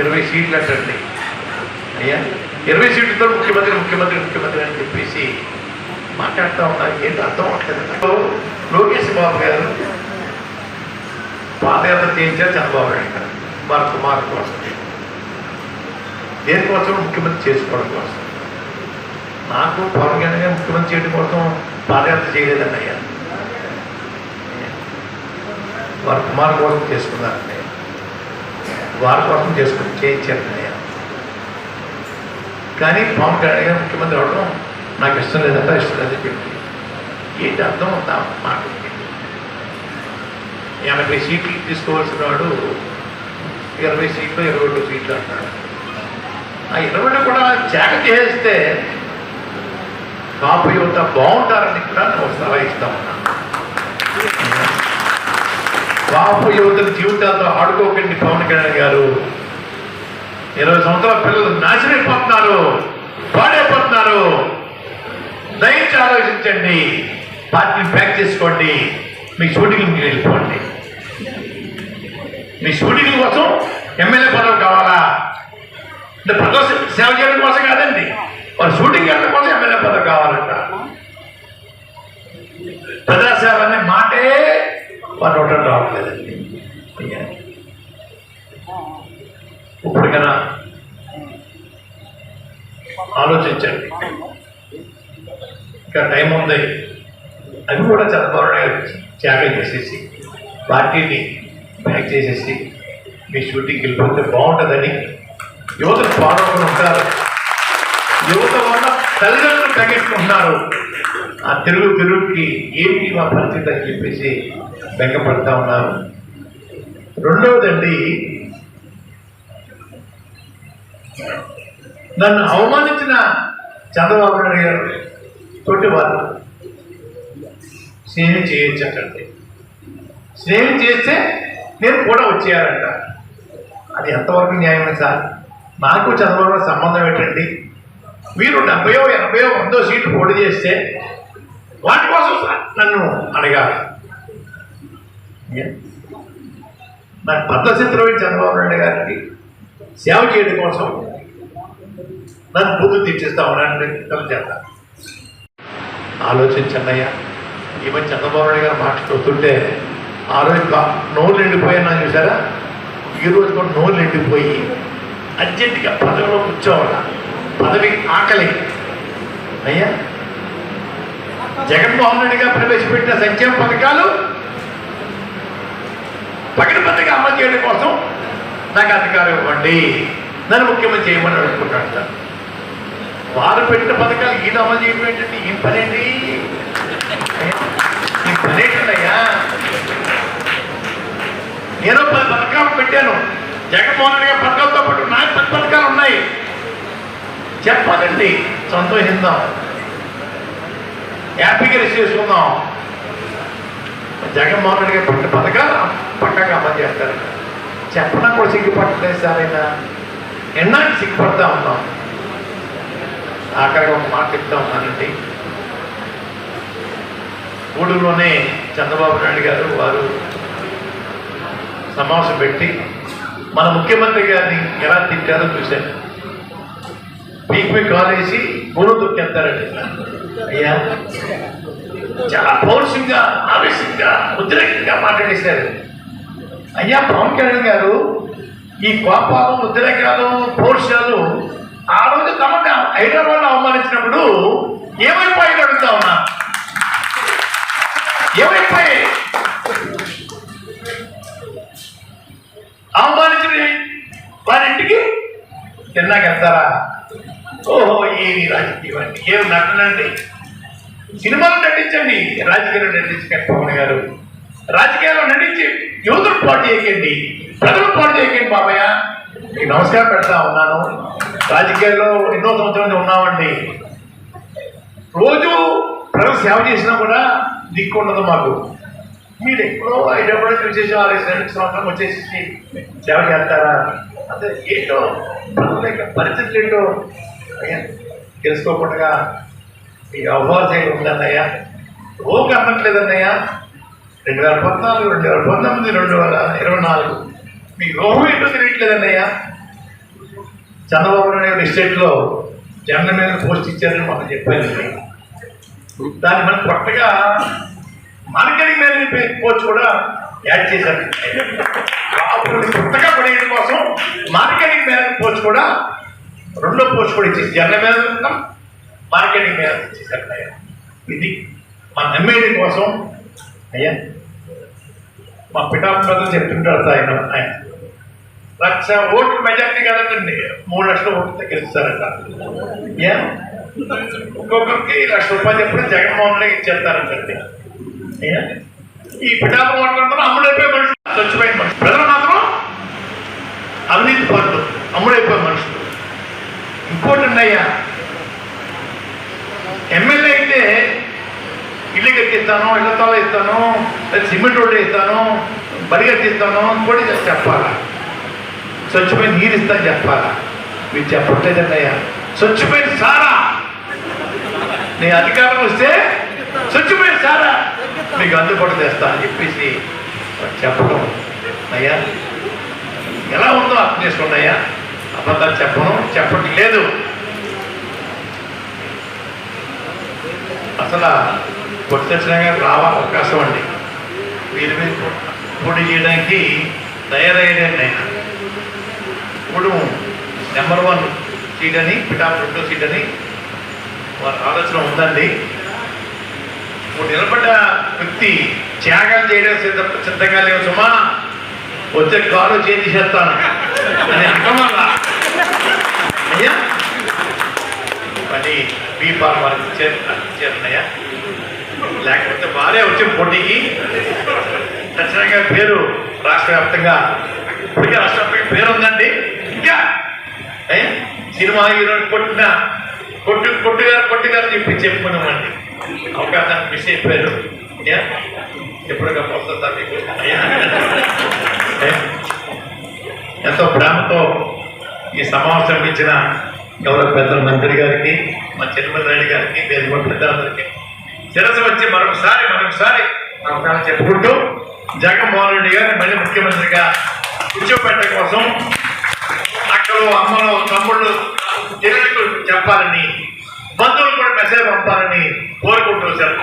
ఇరవై సీట్లు అంటండి. అయ్యా ఇరవై సీట్లతో ముఖ్యమంత్రి ముఖ్యమంత్రి ముఖ్యమంత్రి అని చెప్పేసి మాట్లాడుతూ ఉన్నారు. ఏంటి అర్థం అవట్లేదు లోకేష్ బాబు గారు పాదయాత్ర చేయించారు చంద్రబాబు నాయుడు గారు వారి కుమారు కోసం. దేనికోసం? ముఖ్యమంత్రి చేసుకోవడం కోసం. నాకు పవన్ కళ్యాణ్ గారు ముఖ్యమంత్రి చేయడం కోసం పాదయాత్ర చేయలేదండి అయ్యా వారి కుమారు కోసం చేసుకున్నారండి వారి కోసం చేసుకుని చేయించాను నేను కానీ పవన్ కళ్యాణ్ గారు ముఖ్యమంత్రి అవడం నాకు ఇష్టం లేదంట ఇష్టం లేదని చెప్పి. ఏంటి అర్థం? ఉందా మాట ఎనభై సీట్లు తీసుకోవాల్సిన వాడు ఇరవై సీట్లు ఇరవై రెండు సీట్లు అంటాడు. ఆ ఇరవై కూడా చేక చేస్తే కాపు యువత బాగుంటారని కూడా నేను ఒక సలహా ఇస్తా బాపు కాపు యువతల జీవితాలతో ఆడుకోకండి పవన్ కళ్యాణ్ గారు. ఇరవై సంవత్సరాల పిల్లలు నాశనైపోతున్నారు పాడైపోతున్నారు దయచేసి ఆలోచించండి. పార్టీని ప్యాక్ చేసుకోండి. మీ షూటింగ్ మీరు వెళ్ళిపోండి. మీ షూటింగ్ కోసం ఎమ్మెల్యే పదవి కావాలా? అంటే ప్రజల సేవ చేయడం కోసం కాదండి. వారు షూటింగ్ వెళ్ళడం కోసం ఎమ్మెల్యే పదవి కావాలంట. ప్రజాసేవ అనే మాటే వారు రావట్లేదండి ఇప్పటికైనా ఆలోచించండి. ఇంకా టైం ఉంది. అది కూడా చంద్రబాబు నాయుడు త్యాగం చేసేసి పార్టీని బ్యాక్ చేసేసి మీ షూటింగ్కి వెళ్ళిపోతే బాగుంటుందని యువతను పాల్గొని ఉంటారు. యువత వల్ల తల్లిదండ్రులు తగ్గించుకుంటున్నారు ఆ తెలుగు తెలుగుకి ఏమి మా పరిస్థితి అని చెప్పేసి బెంగపడతా ఉన్నారు. రెండవదండి నన్ను అవమానించిన చంద్రబాబు నాయుడు గారు తోటి వారు స్నేహం చేయొచ్చటండి. స్నేహం చేస్తే నేను కూడా వచ్చేయాలంట. అది ఎంతవరకు న్యాయమే సార్? నాకు చంద్రబాబు సంబంధం ఏంటండి? మీరు డెబ్బయో ఎనభయో వందో సీట్లు పోటీ చేస్తే వాటి కోసం నన్ను అడగాలి? నాకు పద్ధతిత్రమైన చంద్రబాబు నాయుడు గారికి సేవ చేయడం కోసం నన్ను బుద్ధి తెచ్చిస్తా ఉన్నాను చేస్తా. ఆలోచించండి అయ్యా. ఈ మధ్య చంద్రబాబు నాయుడు గారు మాట్లాడుతుంటే ఆ రోజు నోరు నిండిపోయినా చూసారా? ఈ రోజు కూడా నోరు నిండిపోయి అర్జెంటుగా పదవిలో కూర్చోవాల? పదవి ఆకలి. అయ్యా జగన్మోహన్ రెడ్డి గారు ప్రవేశపెట్టిన సంక్షేమ పథకాలు పకడ్బందీగా అమలు చేయడం కోసం నాకు అధికారం ఇవ్వండి. నన్ను ముఖ్యమంత్రి చేయమని అడుగుకుంటాను సార్. వారు పెట్టిన పథకాలు ఈయన అమలు చేయడం ఏంటంటే ఏం పనేంటి ఈ పనేంటయ్యా నేను పది పథకాలు పెట్టాను. జగన్మోహన్ రెడ్డి గారి పథకాలతో పాటు నాకు పది పథకాలు ఉన్నాయి. చెప్పాలండి సంతోషిద్దాం. హ్యాపీగా చేసుకుందాం. జగన్మోహన్ రెడ్డి గారు పెట్టిన పథకాలు పక్కగా అమలు చేస్తారు. చెప్పడం కూడా సిగ్గుపట్టలేదు సార్ ఆయన. ఎన్నాళ్ళు సిగ్గుపడతా ఉన్నాం? ఆఖరిగా ఒక మాట చెప్తా ఉన్నానండి. గూడూరులోనే చంద్రబాబు నాయుడు గారు వారు సమావేశం పెట్టి మన ముఖ్యమంత్రి గారిని ఎలా తిట్టారో చూశాను. పీపీ కాలేసి గూడు తొక్కేస్తారండి అయ్యా చాలా పౌరుషంగా ఆవేశంగా ఉద్రేకంగా మాట్లాడేశారు. అయ్యా పవన్ కళ్యాణ్ గారు ఈ కోపాలు ఉద్రేకాలు పౌరుషాలు ఆ రోజు తమని హైదరాబాద్ అవమానించినప్పుడు ఏమైపోయి అడుగుతా ఉన్నా? ఏమైపోయాయి? అవమానించిన వారింటికి తిన్నాక వెళ్తారా? ఓహో ఏమి రాజకీయ ఇవన్నీ ఏం నటనండి? సినిమాలు నటించండి. రాజకీయాలు నటించకండి పవన్ గారు. రాజకీయాల్లో నటించి యువతలు పాటు చేయకండి. ప్రజలు పాటు చేయకండి బాబయ్య. మీకు నమస్కారం పెడతా ఉన్నాను. రాజకీయాల్లో ఎన్నో సంవత్సరాలు ఉన్నామండి. రోజు ప్రజలు సేవ చేసినా కూడా దిక్కు ఉండదు మాకు. మీరు ఎప్పుడో ఐదప్పుడు చూసేసి ఆరు సంవత్సరం వచ్చేసి సేవ చేస్తారా? అదే ఏంటో? ప్రజల యొక్క పరిస్థితులు ఏంటో? అయ్యా తెలుసుకోకుండా ఈ అవకాశం ఉందన్నయ్యా ఓకే అన్నట్లేదన్నయ్యా. రెండు వేల పద్నాలుగు రెండు వేల పంతొమ్మిది రెండు వేల ఇరవై నాలుగు. మీ రోహం ఏంటో తెలియట్లేదన్నయ్యా. చంద్రబాబు నాయుడు ఎస్టేట్లో జెండ మీద పోస్ట్ ఇచ్చారని మనం చెప్పాను దాన్ని మనం కొత్తగా మార్కెటింగ్ మేనేజ్ పోస్ట్ కూడా యాడ్ చేశారు. అప్పుడు కొత్తగా పడేయడం కోసం మార్కెటింగ్ మేనేజ్ పోస్ట్ కూడా రెండో పోస్ట్ కూడా ఇచ్చేసి జగన్ మీద ఉన్నాం, మార్కెటింగ్ మీద ఇచ్చేసారు అయ్యా ఇది మన ఎమ్మెల్యే కోసం అయ్యా మా పిఠాపురం చెప్తుంటారు ఆయన ఆయన. లక్ష ఓట్లు మెజార్టీ కాదండి మూడు లక్షల ఓట్లు గెలుస్తారట ఏ? ఒక్కొక్కరికి లక్ష రూపాయలు చెప్పడం జగన్మోహన్ రెడ్డి ఇచ్చేస్తారంటండి. ఈ పిఠాపురం మాట్లాడుతున్న అమ్ముడైపోయి మనుషులు చచ్చిపోయిన మనుషులు. ప్రజలు మాత్రం అవినీతి పనులు అమ్ముడైపోయే మనుషులు. ఇంకోటి అయ్యా ఎమ్మెల్యే అయితే ఇల్లు కట్టిస్తాను ఇళ్ళ తల ఇస్తాను సిమెంట్ రోడ్డు ఇస్తాను బడి కట్టిస్తాను కూడా చెప్పాలా? స్వచ్ఛమైన నీరు ఇస్తాను చెప్పాలా? మీరు చెప్పట్లేదన్నయ్యా. స్వచ్ఛమైన సారా. నీ అధికారం వస్తే స్వచ్ఛమైన సారా. మీకు అందుబాటు చేస్తా అని చెప్పేసి చెప్పడం. అయ్యా ఎలా అర్థం చేసుకోండి అబద్ధాలు చెప్పను చెప్పటం లేదు. అసలు పొట్టిన రావ అవకాశం అండి. వీరి మీద పోటీ చేయడానికి తయారయ్యాడండి ఆయన ఇప్పుడు నెంబర్ వన్ సీట్ అని పిటాప్ రెండో సీట్ అని వారి ఆలోచన ఉందండి. ఇప్పుడు నిలబడ్డ వ్యక్తి త్యాగం చేయడం సిద్ధ సిద్ధంగా లేవు సుమా. వచ్చే కాలు చేంజ్ చేస్తాను. అని అర్థం వల్ల అయ్యా పని బీ ఫార్మర్ లేకపోతే వారే వచ్చే పోటీకి ఖచ్చితంగా పేరు రాష్ట్ర వ్యాప్తంగా ఇప్పటికే రాష్ట్ర వ్యాప్తంగా పేరు ఉందండి ఇంకా సినిమా హీరో కొట్టిన కొట్టు కొట్టుగారు కొట్టుగారు చెప్పి చెప్పుకున్నామండి అవకాశాన్ని మిస్ అయిపోయారు ఏ? ఎప్పటికప్పుడు వస్తుందా మీకు అయ్యా? ఎంతో ప్రేమతో ఈ సమావేశం ఇచ్చిన గౌరవ పెద్దల మంత్రి గారికి మా చెల్లిమల్ రెడ్డి గారికి వేదిక పెద్దలందరికీ. శిరస్సు వచ్చి మరొకసారి మరొకసారి నమస్కారం చెప్పుకుంటూ జగన్మోహన్ రెడ్డి గారిని మళ్ళీ ముఖ్యమంత్రిగా కూర్చోబెట్టడం కోసం అక్కలు అమ్మలు తమ్ముళ్ళు చెల్లెలకు చెప్పాలని బంధువులు కూడా మెసేజ్ పంపాలని కోరుకుంటూ సార్